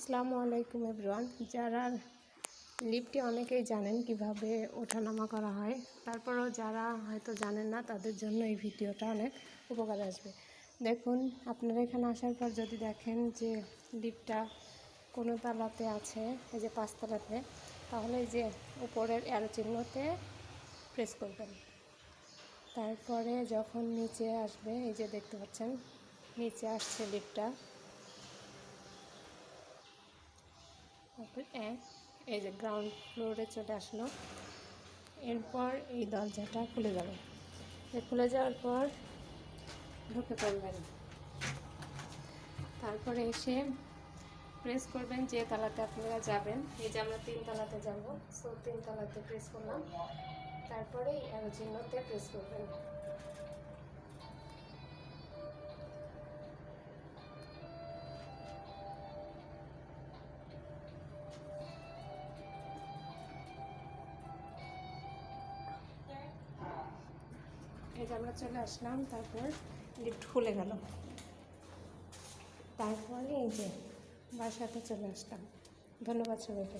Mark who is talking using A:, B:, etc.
A: আসসালামু আলাইকুম এভরিওয়ান। যারা লিফটে অনেকেই জানেন কীভাবে ওঠানামা করা হয়, তারপরেও যারা হয়তো জানেন না, তাদের জন্য এই ভিডিওটা অনেক উপকার আসবে। দেখুন, আপনারা এখানে আসার পর যদি দেখেন যে লিফটটা কোনো তালাতে আছে, এই যে পাঁচতলাতে, তাহলে যে উপরের অ্যারো চিহ্নতে প্রেস করবেন। তারপরে যখন নিচে আসবে, এই যে দেখতে পাচ্ছেন, নিচে আসছে লিফটটা তারপর এক এই যে গ্রাউন্ড ফ্লোরে চলে আসলো। এরপর এই দরজাটা খুলে যাবে খুলে যাওয়ার পর ঢুকে পড়বেন। তারপরে এসে প্রেস করবেন যে তালাতে আপনারা যাবেন। এই যে আমরা তিন তালাতে যাব সো তিন তালাতে প্রেস করলাম। তারপরে অ্যারো চিহ্নতে প্রেস করবেন। যে আমরা চলে আসলাম, তারপর লিফট খুলে গেল। তারপরে এই যে বাসাতে চলে আসলাম। ধন্যবাদ সবাইকে।